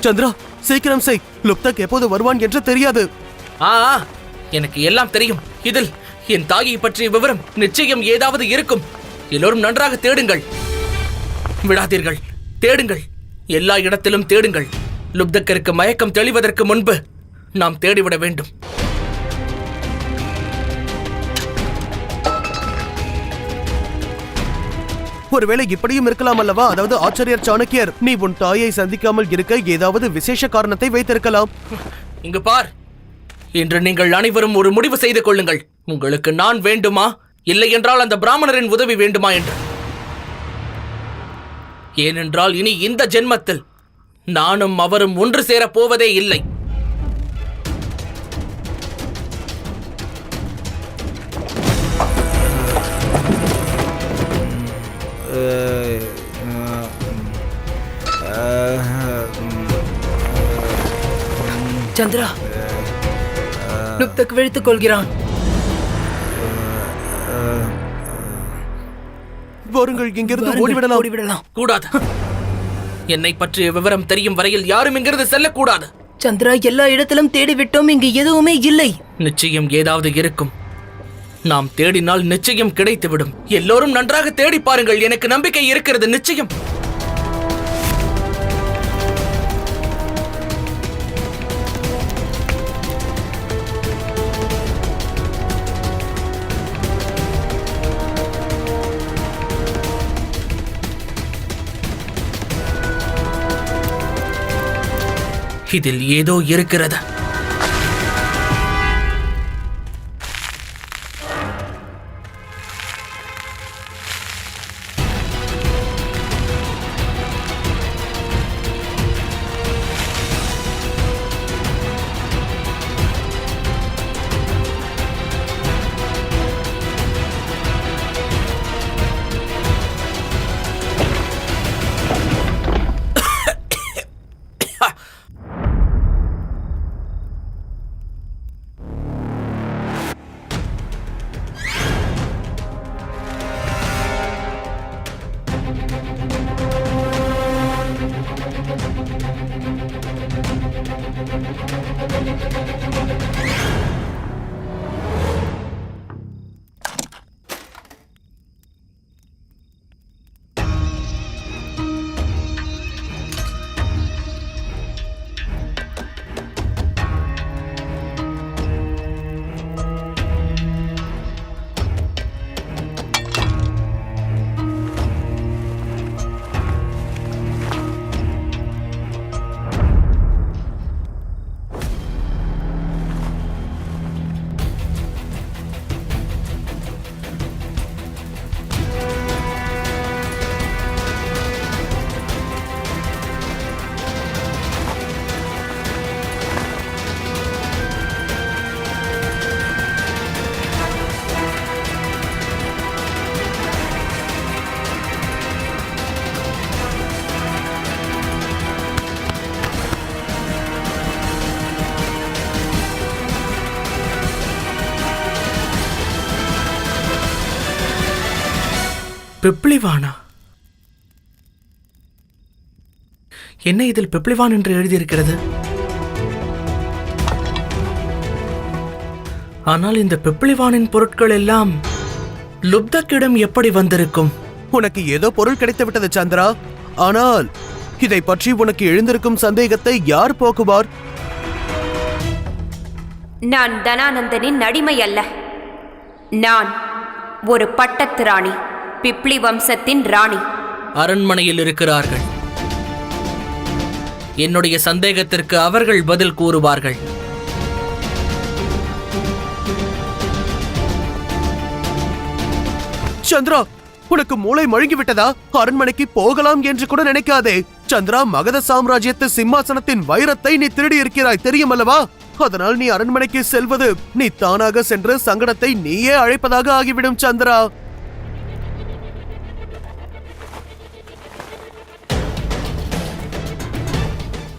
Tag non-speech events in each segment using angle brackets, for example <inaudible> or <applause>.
சந்திரா சீக்கிரம் செய். லுப்தக் எப்போது வருவான் என்று தெரியாது. ஆ எனக்கு எல்லாம் தெரியும். இதில் என் தாயை பற்றிய விவரம் நிச்சயம் ஏதாவது இருக்கும். எல்லோரும் நன்றாக தேடுங்கள். விடாதீர்கள். தேடுங்கள். எல்லா இடத்திலும் தேடுங்கள். லுப்தக்கருக்கு மயக்கம் தெளிவதற்கு முன்பு நாம் தேடிவிட வேண்டும். ஒருவேளை இப்படியும் இருக்கலாம் அல்லவா? அதாவது ஆச்சரியர் சாணக்கியர் நீ உன் தாயை சந்திக்காமல் இருக்க ஏதாவது விசேஷ காரணத்தை வைத்திருக்கலாம். இங்கு பார். இன்று நீங்கள் அனைவரும் ஒரு முடிவு செய்து கொள்ளுங்கள். உங்களுக்கு நான் வேண்டுமா? இல்லை என்றால் அந்த பிராமணரின் உதவி வேண்டுமா என்று. ஏனென்றால் இனி இந்த ஜென்மத்தில் நானும் அவரும் ஒன்று சேரப் போவதே இல்லை. சந்திரா லுப்தக் விழித்துக் கொள்கிறான். வாருங்கள் இங்கிருந்து ஓடிவிடலாம். ஓடிவிடலாம். கூடாது. என்னை பற்றிய விவரம் தெரியும் வரையில் யாரும் இங்கிருந்து செல்லக்கூடாது. சந்திரா எல்லா இடத்திலும் தேடிவிட்டோம் இங்கு எதுவுமே இல்லை. நிச்சயம் ஏதாவது இருக்கும். நாம் தேடினால் நிச்சயம் கிடைத்துவிடும். எல்லோரும் நன்றாக தேடி பாருங்கள். எனக்கு நம்பிக்கை இருக்கிறது நிச்சயம். இதில் ஏதோ இருக்கிறது. பிப்ளிவானா? என்ன இதில் பிப்ளிவான் என்று எழுதியிருக்கிறது? ஆனால் இந்த பிப்ளிவானின் பொருட்கள் எல்லாம் லுப்தக்கிடம் எப்படி வந்திருக்கும்? உனக்கு ஏதோ பொருள் கிடைத்து விட்டது சந்திரா. ஆனால் இதை பற்றி உனக்கு எழுந்திருக்கும் சந்தேகத்தை யார் போக்குவார்? நான் தனானந்தனின் அடிமை அல்ல. நான் ஒரு பட்டத்து ராணி. பிப்ளி வம்சத்தின் ராணி. அரண்மனையில் இருக்கிறார்கள். என்னுடைய சந்தேகத்திற்கு அவர்கள் பதில் கூறுவார்கள். சந்திரா உனக்கு மூளை மழுங்கி விட்டதா அரண்மனைக்கு போகலாம் என்று கூட நினைக்காதே. சந்திரா மகத சாம்ராஜ்யத்து சிம்மாசனத்தின் வைரத்தை நீ திருடி இருக்கிறாய் தெரியுமல்லவா? அதனால் நீ அரண்மனைக்கு செல்வது நீ தானாக சென்று சங்கடத்தை நீயே அழைப்பதாக ஆகிவிடும் சந்திரா.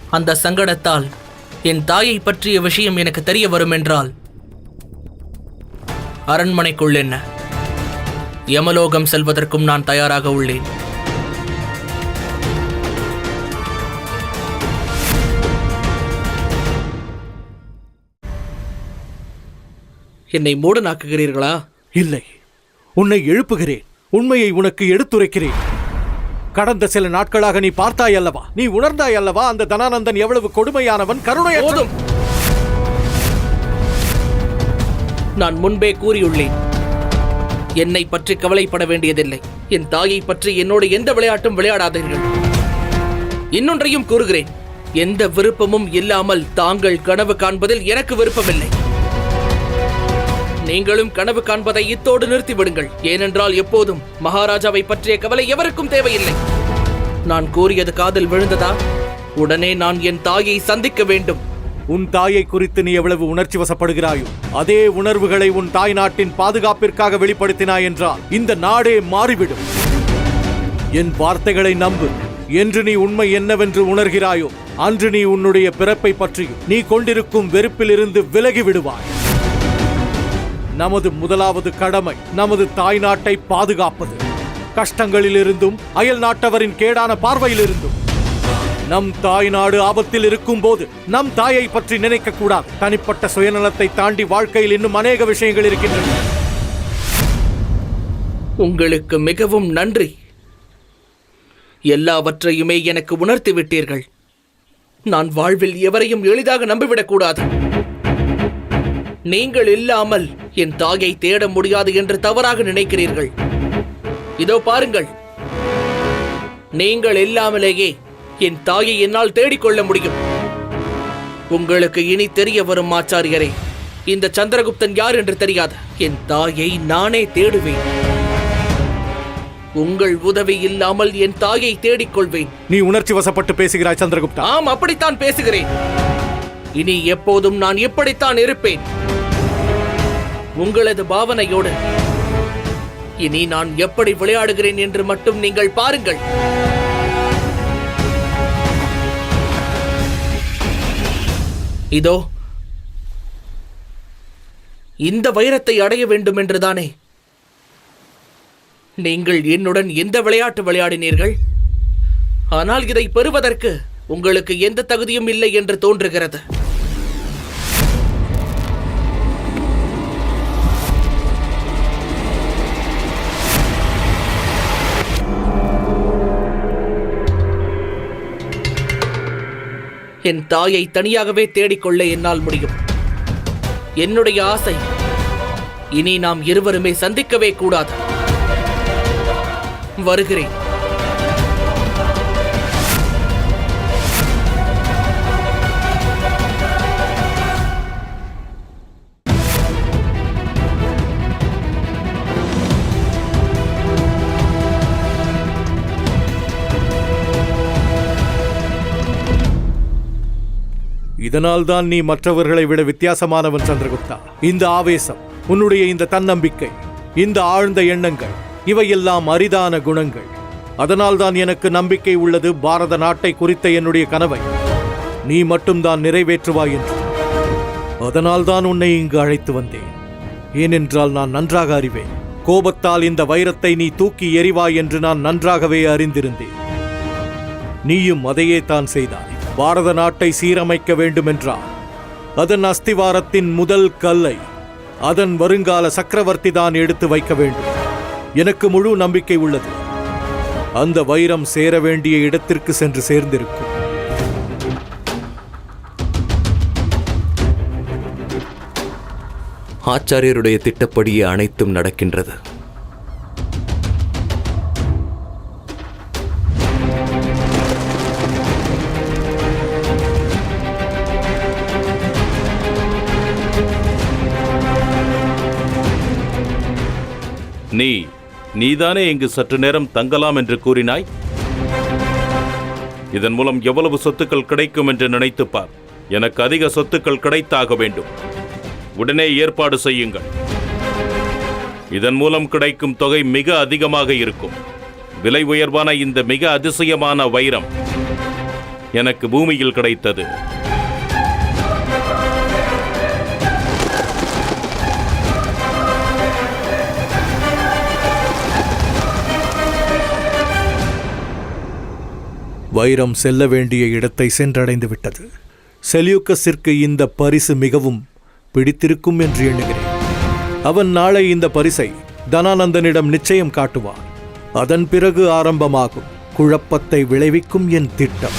அந்த சங்கடத்தால் என் தாயை பற்றிய விஷயம் எனக்கு தெரிய வரும் என்றால் அரண்மனைக்குள் என்ன? யமலோகம் செல்வதற்கும் நான் தயாராக உள்ளேன். என்னை மூடனாக்குகிறீர்களா? இல்லை. உன்னை எழுப்புகிறேன். உண்மையை உனக்கு எடுத்துரைக்கிறேன். கடந்த சில நாட்களாக நீ பார்த்தாய் அல்லவா? நீ உணர்ந்தாய் அல்லவா? அந்த தனானந்தன் எவ்வளவு கொடுமையானவன்? கருணை போதும். நான் முன்பே கூறியுள்ளேன். என்னை பற்றி கவலைப்பட வேண்டியதில்லை. என் தாயை பற்றி என்னோடு எந்த விளையாட்டும் விளையாடாதீர்கள். இன்னொன்றையும் கூறுகிறேன். எந்த விருப்பமும் இல்லாமல் தாங்கள் கனவு காண்பதில் எனக்கு விருப்பமில்லை. நீங்களும் கனவு காண்பதை இத்தோடு நிறுத்திவிடுங்கள். ஏனென்றால் எப்போதும் மகாராஜாவை பற்றிய கவலை எவருக்கும் தேவையில்லை. நான் கூறியது காதில் விழுந்ததா? உடனே நான் என் தாயை சந்திக்க வேண்டும். உன் தாயை குறித்து நீ எவ்வளவு உணர்ச்சி வசப்படுகிறாயோ அதே உணர்வுகளை உன் தாய் நாட்டின் பாதுகாப்பிற்காக வெளிப்படுத்தினாய் என்றால் இந்த நாடே மாறிவிடும். என் வார்த்தைகளை நம்பு. என்று நீ உண்மை என்னவென்று உணர்கிறாயோ அன்று நீ உன்னுடைய பிறப்பை பற்றியும் நீ கொண்டிருக்கும் வெறுப்பிலிருந்து விலகி விடுவாய். நமது முதலாவது கடமை நமது தாய் நாட்டை பாதுகாப்பது. கஷ்டங்களிலிருந்தும் அயல் நாட்டவரின் கேடான பார்வையிலிருந்தும். நம் தாய் நாடு ஆபத்தில் இருக்கும் போது நம் தாயை பற்றி நினைக்க கூடாது தனிப்பட்ட சுயநலத்தை தாண்டி வாழ்க்கையில் இன்னும் அநேக விஷயங்கள் இருக்கின்றன. உங்களுக்கு மிகவும் நன்றி. எல்லாவற்றையுமே எனக்கு உணர்த்தி விட்டீர்கள் நான் வாழ்வில் எவரையும் எளிதாக நம்பிவிடக் கூடாது நீங்கள் இல்லாமல் என் தாயை தேட முடியாது என்று தவறாக நினைக்கிறீர்கள். இதோ பாருங்கள். நீங்கள் இல்லாமலேயே என் தாயை என்னால் தேடிக்கொள்ள முடியும். உங்களுக்கு இனி தெரிய வரும் ஆச்சாரியரே இந்த சந்திரகுப்தன் யார் என்று தெரியாது என் தாயை நானே தேடுவேன். உங்கள் உதவி இல்லாமல் என் தாயை தேடிக்கொள்வேன் நீ உணர்ச்சி வசப்பட்டு பேசுகிறாய் சந்திரகுப்தா? ஆம் அப்படித்தான் பேசுகிறேன். இனி எப்போதும் நான் இப்படித்தான் இருப்பேன். உங்களது பாவனையோடு இனி நான் எப்படி விளையாடுகிறேன் என்று மட்டும் நீங்கள் பாருங்கள். இதோ இந்த வைரத்தை அடைய வேண்டும் என்றுதானே நீங்கள் என்னுடன் எந்த விளையாட்டு விளையாடினீர்கள்? ஆனால் இதை பெறுவதற்கு உங்களுக்கு எந்த தகுதியும் இல்லை என்று தோன்றுகிறது. என் தாயை தனியாகவே தேடிக்கொள்ள என்னால் முடியும். என்னுடைய ஆசை இனி நாம் இருவருமே சந்திக்கவே கூடாது. வருகிறேன். இதனால்தான் நீ மற்றவர்களை விட வித்தியாசமானவன் சந்திரகுப்தா. இந்த ஆவேசம் உன்னுடைய இந்த தன்னம்பிக்கை இந்த ஆழ்ந்த எண்ணங்கள் இவையெல்லாம் அரிதான குணங்கள். அதனால்தான் எனக்கு நம்பிக்கை உள்ளது பாரத நாட்டை குறித்த என்னுடைய கனவை. நீ மட்டும்தான் நிறைவேற்றுவாய் என்று. அதனால்தான் உன்னை இங்கு அழைத்து வந்தேன். ஏனென்றால் நான் நன்றாக அறிவேன். கோபத்தால் இந்த வைரத்தை நீ தூக்கி எறிவாய் என்று நான் நன்றாகவே அறிந்திருந்தேன். நீயும் அதையே தான் செய்தாய். பாரத நாட்டை சீரமைக்க வேண்டுமென்றால் அதன் அஸ்திவாரத்தின் முதல் கல்லை அதன் வருங்கால சக்கரவர்த்தி தான் எடுத்து வைக்க வேண்டும். எனக்கு முழு நம்பிக்கை உள்ளது. அந்த வைரம் சேர வேண்டிய இடத்திற்கு சென்று சேர்ந்திருக்கும். ஆச்சாரியருடைய திட்டப்படியே அனைத்தும் நடக்கின்றது. நீ நீதானே இங்கு சற்று நேரம் தங்கலாம் என்று கூறினாய்? இதன் மூலம் எவ்வளவு சொத்துக்கள் கிடைக்கும் என்று நினைத்துப்பார் எனக்கு அதிக சொத்துக்கள் கிடைத்தாக வேண்டும். உடனே ஏற்பாடு செய்யுங்கள். இதன் மூலம் கிடைக்கும் தொகை மிக அதிகமாக இருக்கும். விலை உயர்வான இந்த மிக அதிசயமான வைரம் எனக்கு பூமியில் கிடைத்தது. வைரம் செல்ல வேண்டிய இடத்தை சென்றடைந்து விட்டது செல்யூக்கஸிற்கு இந்த பரிசு மிகவும் பிடித்திருக்கும் என்று எண்ணுகிறேன். அவன் நாளை இந்த பரிசை தனானந்தனிடம் நிச்சயம் காட்டுவான். அதன் பிறகு ஆரம்பமாகும் குழப்பத்தை விளைவிக்கும் என் திட்டம்.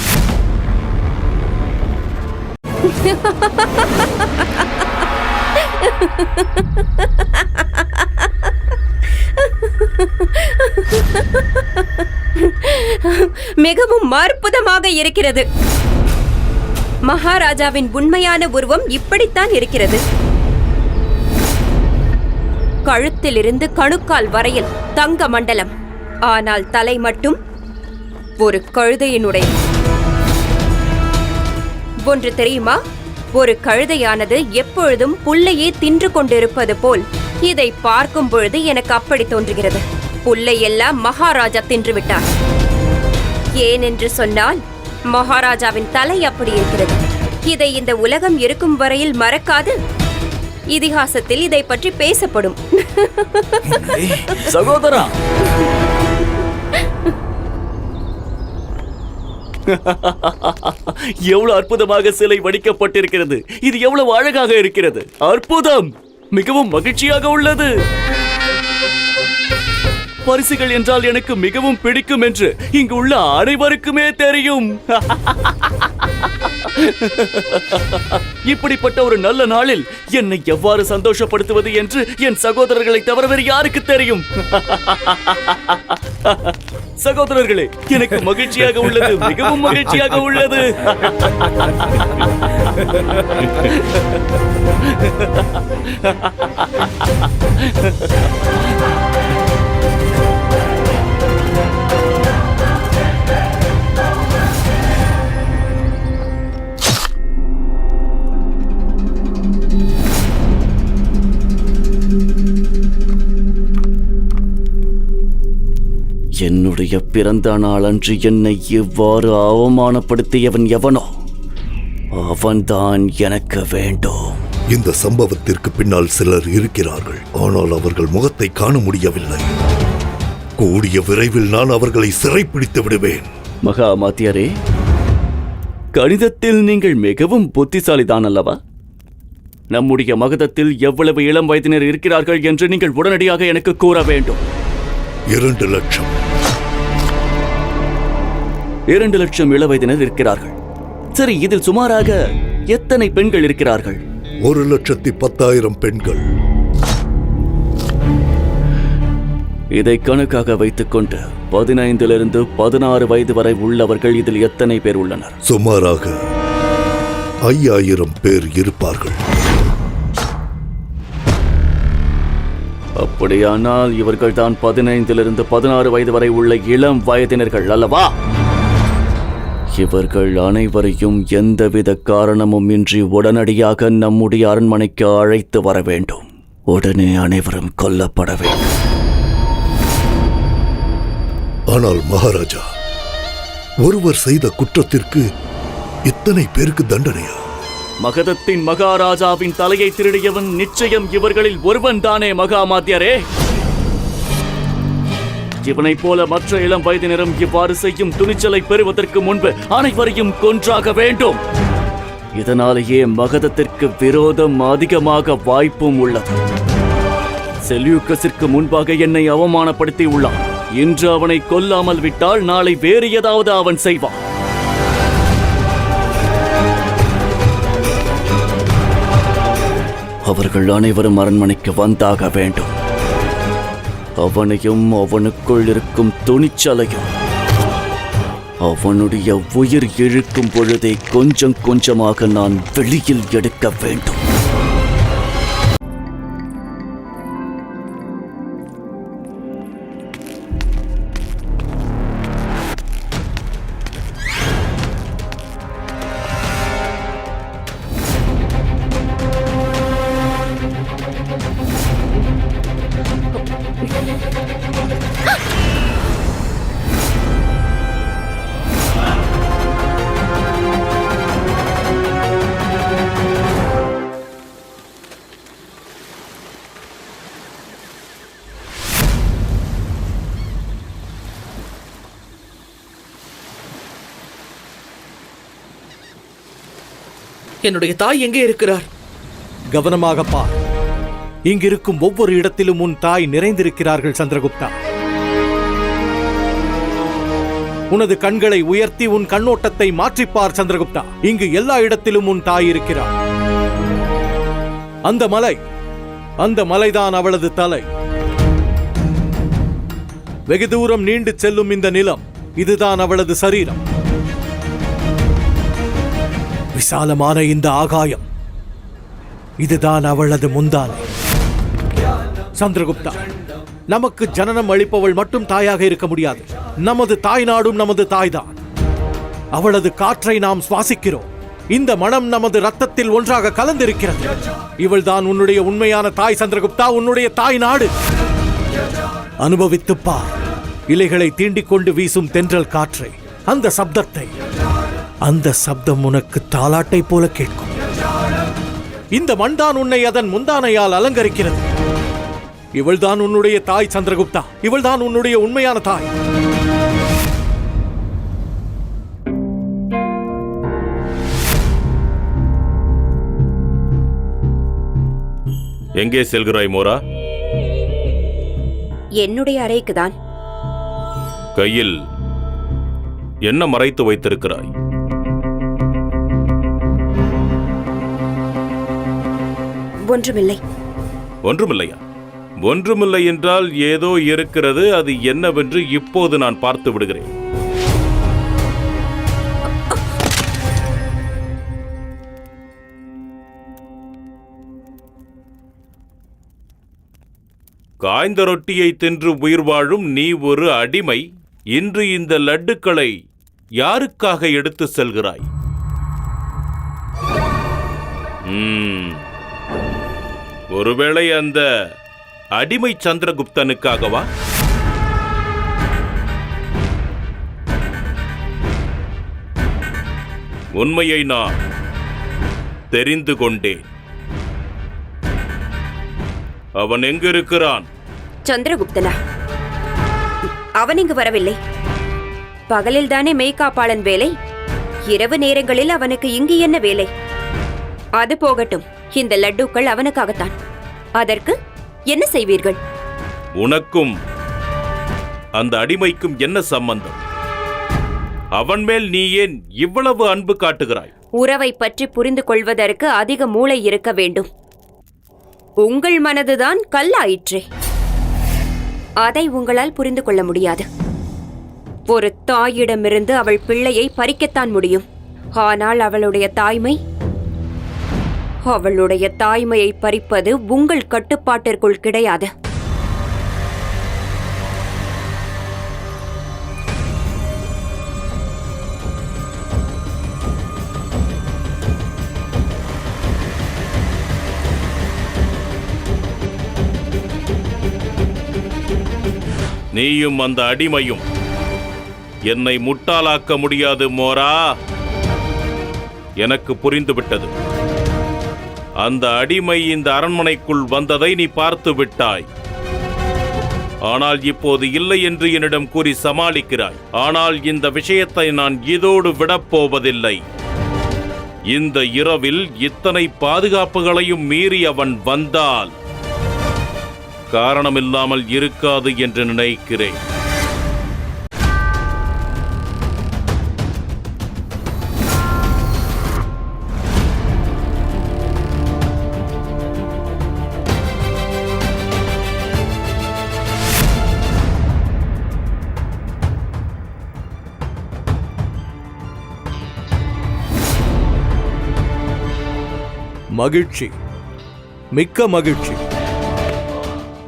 <laughs> மிகவும் அற்புதமாக இருக்கிறது. மகாராஜாவின் உண்மையான உருவம் இப்படித்தான் இருக்கிறது. கழுத்திலிருந்து கணுக்கால் வரையில் தங்க மண்டலம் ஆனால் தலை மட்டும் ஒரு கழுதையினுடைய. ஒன்று தெரியுமா? ஒரு கழுதையானது எப்பொழுதும் புல்லையே தின்று கொண்டிருப்பது போல். இதை பார்க்கும் பொழுது எனக்கு அப்படி தோன்றுகிறது. புல்லை எல்லாம் மகாராஜா தின்றுவிட்டார். ஏன் என்று சொன்னால் மகாராஜாவின் தலை அப்படி இருக்கிறது. இதை இந்த உலகம் இருக்கும் வரையில் மறக்காது. இதிகாசத்தில் இதை பற்றி பேசப்படும். சகோதரா! எவ்வளவு அற்புதமாக சிலை வடிக்கப்பட்டிருக்கிறது. இது எவ்வளவு அழகாக இருக்கிறது. அற்புதம்! மிகவும் மகிழ்ச்சியாக உள்ளது. பரிசுகள் என்றால் எனக்கு மிகவும் பிடிக்கும் என்று இங்கு உள்ள அனைவருக்குமே தெரியும். இப்படிப்பட்ட ஒரு நல்ல நாளில் என்னை எவ்வாறு சந்தோஷப்படுத்துவது என்று என் சகோதரர்களை தவிர வேறு யாருக்கு தெரியும்? சகோதரர்களே எனக்கு மகிழ்ச்சியாக உள்ளது மிகவும் மகிழ்ச்சியாக உள்ளது. என்னுடைய பிறந்த நாள் அன்று என்னை இவ்வாறு அவமானப்படுத்தியவன் எவனோ அவன்தான் எனக்கு வேண்டும். இந்த சம்பவத்திற்கு பின்னால் சிலர் இருக்கிறார்கள் ஆனால் அவர்கள் முகத்தை காண முடியவில்லை. கூடிய விரைவில் நான் அவர்களை சிறைப்பிடித்து விடுவேன். மகா மாத்தியரே கணிதத்தில் நீங்கள் மிகவும் புத்திசாலிதான் அல்லவா? நம்முடைய மகதத்தில் எவ்வளவு இளம் வயதினர் இருக்கிறார்கள் என்று நீங்கள் உடனடியாக எனக்கு கூற வேண்டும். இரண்டு லட்சம். இரண்டு லட்சம் இளவயதினர் இருக்கிறார்கள். சரி இதில் சுமாராக எத்தனை பெண்கள் இருக்கிறார்கள்? ஒரு லட்சத்தி பத்தாயிரம் பெண்கள். இதை கணக்காக வைத்துக்கொண்டு பதினைந்திலிருந்து பதினாறு வயது வரை உள்ளவர்கள் இதில் எத்தனை பேர் உள்ளனர்? சுமாராக ஐயாயிரம் பேர் இருப்பார்கள். அப்படியானால் இவர்கள் தான் பதினைந்திலிருந்து பதினாறு வயது வரை உள்ள இளம் வயதினர்கள் அல்லவா? இவர்கள் அனைவரையும் எந்தவித காரணமும் இன்றி உடனடியாக நம்முடைய அரண்மனைக்கு அழைத்து வர வேண்டும். உடனே அனைவரும் கொல்லப்பட வேண்டும். ஆனால் மகாராஜா ஒருவர் செய்த குற்றத்திற்கு இத்தனை பேருக்கு தண்டனையா? மகதத்தின் மகாராஜாவின் தலையை திருடியவன் நிச்சயம் இவர்களில் ஒருவன் தானே மகாமாத்தியரே. இவனைப் போல மற்ற இளம் வயதினரும் இவ்வாறு செய்யும் துணிச்சலை பெறுவதற்கு முன்பு அனைவரையும் கொன்றாக வேண்டும். இதனாலேயே மகதத்திற்கு விரோதம் அதிகமாக வாய்ப்பும் உள்ளது. செல்யூக்கஸிற்கு முன்பாக என்னை அவமானப்படுத்தி உள்ளான் இன்று அவனை கொல்லாமல் விட்டால் நாளை வேறு ஏதாவது அவன் செய்வான். அவர்கள் அனைவரும் அரண்மனைக்கு வந்தாக வேண்டும். அவனையும் அவனுக்குள் இருக்கும் துணிச்சலையும் அவனுடைய உயிர் இழுக்கும் பொழுதே கொஞ்சம் கொஞ்சமாக நான் வெளியில் எடுக்க வேண்டும். என்னுடைய தாய் எங்கே இருக்கிறார்? கவனமாக பார். இங்கிருக்கும் ஒவ்வொரு இடத்திலும் உன் தாய் நிறைந்திருக்கிறார்கள் சந்திரகுப்தா. உனது கண்களை உயர்த்தி உன் கண்ணோட்டத்தை மாற்றிப்பார் சந்திரகுப்தா. இங்கு எல்லா இடத்திலும் உன் தாய் இருக்கிறார் அந்த மலை அந்த மலைதான் அவளது தலை. வெகு தூரம் நீண்டு செல்லும் இந்த நிலம் இதுதான் அவளது சரீரம். விசாலமான இந்த ஆகாயம். இதுதான் அவளது முந்தானை. சந்திரகுப்தா நமக்கு ஜனனம் அளிப்பவள் மட்டும் தாயாக இருக்க முடியாது. நமது தாய் நாடும் நமது தாய்தான். அவளது காற்றை நாம் சுவாசிக்கிறோம். இந்த மனம் நமது ரத்தத்தில் ஒன்றாக கலந்திருக்கிறது. இவள்தான் உன்னுடைய உண்மையான தாய் சந்திரகுப்தா உன்னுடைய தாய் நாடு அனுபவித்துப் இலைகளை தீண்டிக் கொண்டு வீசும் தென்றல் காற்றை அந்த சப்தத்தை. அந்த சப்தம் உனக்கு தாலாட்டை போல கேட்கும். இந்த மண்தான் உன்னை அதன் முந்தானையால் அலங்கரிக்கிறது. இவள்தான் உன்னுடைய தாய் சந்திரகுப்தா. இவள்தான் உன்னுடைய உண்மையான தாய். எங்கே செல்கிறாய் மோரா? என்னுடைய அறைக்கு தான் கையில் என்ன மறைத்து வைத்திருக்கிறாய்? ஒன்றுமில்லை. ஒன்றுமில்லையா? ஒன்றுமில்லை என்றால் ஏதோ இருக்கிறது அது என்னவென்று இப்போது நான் பார்த்து விடுகிறேன். காய்ந்த ரொட்டியை தின்று உயிர் வாழும் நீ ஒரு அடிமை. இன்று இந்த லட்டுக்களை யாருக்காக எடுத்து செல்கிறாய்? உம் ஒருவேளை அந்த அடிமை சந்திரகுப்தனுக்காகவா? உண்மையை நான் தெரிந்து கொண்டேன். அவன் எங்கிருக்கிறான்? சந்திரகுப்தனா? அவன் இங்கு வரவில்லை. பகலில் தானே மெய்காப்பாளன் வேலை? இரவு நேரங்களில் அவனுக்கு இங்கு என்ன வேலை? அது போகட்டும். இந்த லட்டுக்கள் அவனுக்காகத்தான். அதற்கு என்ன செய்வீர்கள்? உனக்கும் அந்த அடிமைக்கும் என்ன சம்பந்தம்? அவன் மேல் நீ ஏன் இவ்வளவு அன்பு காட்டுகிறாய்? உறவை பற்றி புரிந்து கொள்வதற்கு அதிக மூளை இருக்க வேண்டும். உங்கள் மனதுதான் கல்லாயிற்றே. அதை உங்களால் புரிந்து கொள்ள முடியாது. ஒரு தாயிடமிருந்து அவள் பிள்ளையை பறிக்கத்தான் முடியும். ஆனால் அவளுடைய தாய்மை அவளுடைய தாய்மையை பறிப்பது உங்கள் கட்டுப்பாட்டிற்குள் கிடையாது. நீயும் அந்த அடிமையும் என்னை முட்டாளாக்க முடியாது மோரா. எனக்கு புரிந்துவிட்டது. அந்த அடிமை இந்த அரண்மனைக்குள் வந்ததை நீ பார்த்து விட்டாய். ஆனால் இப்போது இல்லை என்று என்னிடம் கூறி சமாளிக்கிறாய். ஆனால் இந்த விஷயத்தை நான் இதோடு விடப்போவதில்லை இந்த இரவில் இத்தனை பாதுகாப்புகளையும் மீறி அவன் வந்தால் காரணமில்லாமல் இருக்காது என்று நினைக்கிறேன். மகிழ்ச்சி. மிக்க மகிழ்ச்சி.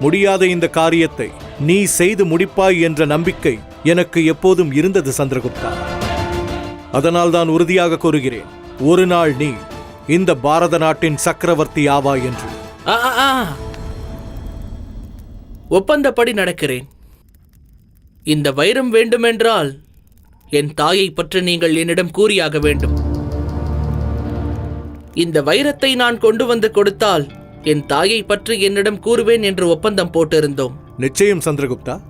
முடியாத இந்த காரியத்தை நீ செய்து முடிப்பாய் என்ற நம்பிக்கை எனக்கு எப்போதும் இருந்தது சந்திரகுப்தா. அதனால் தான் உறுதியாக கூறுகிறேன் ஒரு நாள் நீ இந்த பாரத நாட்டின் சக்கரவர்த்தி ஆவாய் என்று. ஒப்பந்தப்படி நடக்கிறேன். இந்த வைரம் வேண்டுமென்றால் என் தாயை பற்றி நீங்கள் என்னிடம் கூறியாக வேண்டும். இந்த வைரத்தை நான் கொண்டு வந்து கொடுத்தால் என் தாயை பற்றி என்னிடம் கூறுவேன் என்று ஒப்பந்தம் போட்டிருந்தோம். நிச்சயம் சந்திரகுப்தா.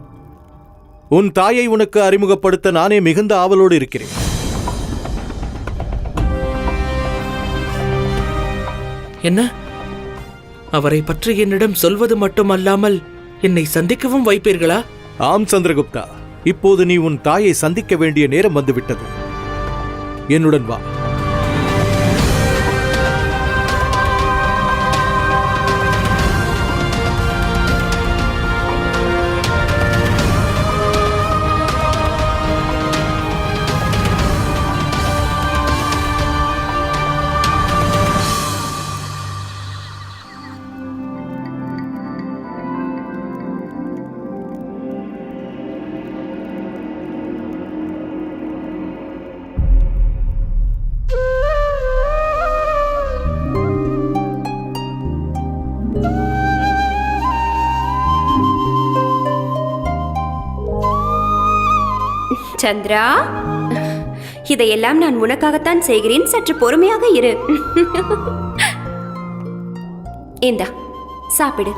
உன் தாயை உனக்கு அறிமுகப்படுத்த நானே மிகுந்த ஆவலோடு இருக்கிறேன். என்ன? அவரை பற்றி என்னிடம் சொல்வது மட்டுமல்லாமல் என்னை சந்திக்கவும் வைப்பீர்களா? ஆம் சந்திரகுப்தா. இப்போது நீ உன் தாயை சந்திக்க வேண்டிய நேரம் வந்துவிட்டது. என்னுடன் வா. சந்திரா இதையெல்லாம் நான் உனக்காகத்தான் செய்கிறேன். சற்று பொறுமையாக இரு. இந்தா சாப்பிடு.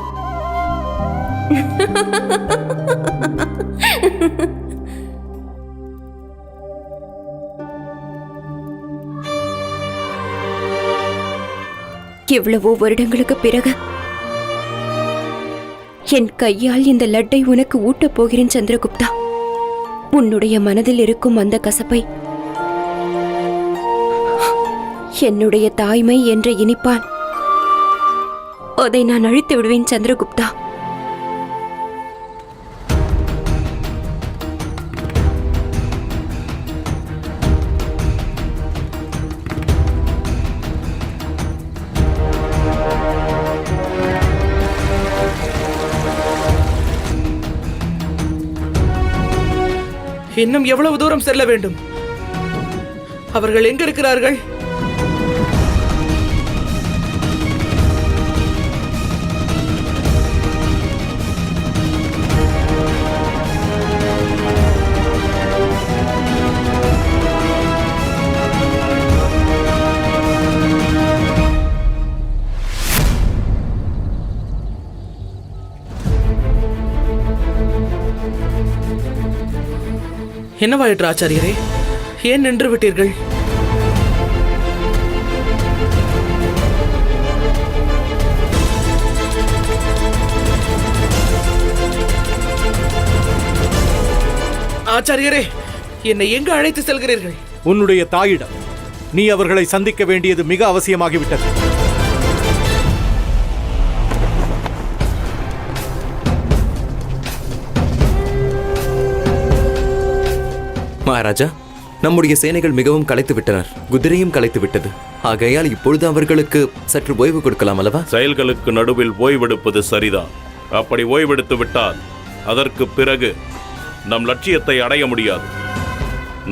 எவ்வளவோ வருடங்களுக்கு பிறகு என் கையால் இந்த லட்டை உனக்கு ஊட்டப் போகிறேன் சந்திரகுப்தா. உன்னுடைய மனதில் இருக்கும் அந்த கசப்பை. என்னுடைய தாய்மை என்ற இனிப்பான். அதை நான் அழித்து விடுவேன் சந்திரகுப்தா. இன்னும் எவ்வளவு தூரம் செல்ல வேண்டும்? அவர்கள் எங்க இருக்கிறார்கள் என்னவாயிற்று ஆச்சாரியரே? ஏன் நின்று விட்டீர்கள்? ஆச்சாரியரே என்னை எங்கு அழைத்து செல்கிறீர்கள்? உன்னுடைய தாயிடம் நீ அவர்களை சந்திக்க வேண்டியது மிக அவசியமாகிவிட்டது. மகாராஜா நம்முடைய சேனைகள் மிகவும் களைத்து விட்டனர். குதிரையும் களைத்து விட்டது. ஆகையால் இப்பொழுது அவர்களுக்கு சற்று ஓய்வு கொடுக்கலாம் அல்லவா? செயல்களுக்கு நடுவில் ஓய்வெடுப்பது சரிதான். அப்படி ஓய்வெடுத்து விட்டால் அதற்கு பிறகு நம் லட்சியத்தை அடைய முடியாது.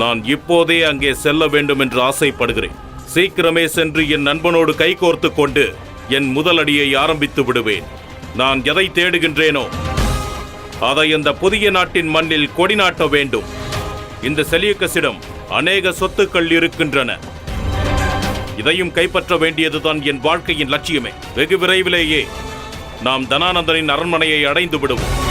நான் இப்போதே அங்கே செல்ல வேண்டும் என்று ஆசைப்படுகிறேன். சீக்கிரமே சென்று என் நண்பனோடு கைகோர்த்து கொண்டு என் முதல் அடியை ஆரம்பித்து விடுவேன். நான் எதை தேடுகின்றேனோ அதை இந்த புதிய நாட்டின் மண்ணில் கொடிநாட்ட வேண்டும். இந்த செலியக்கஸிடம் அநேக சொத்துக்கள் இருக்கின்றன. இதையும் கைப்பற்ற வேண்டியதுதான் என் வாழ்க்கையின் லட்சியமே. வெகு விரைவிலேயே நாம் தனானந்தனின் அரண்மனையை அடைந்து விடுவோம்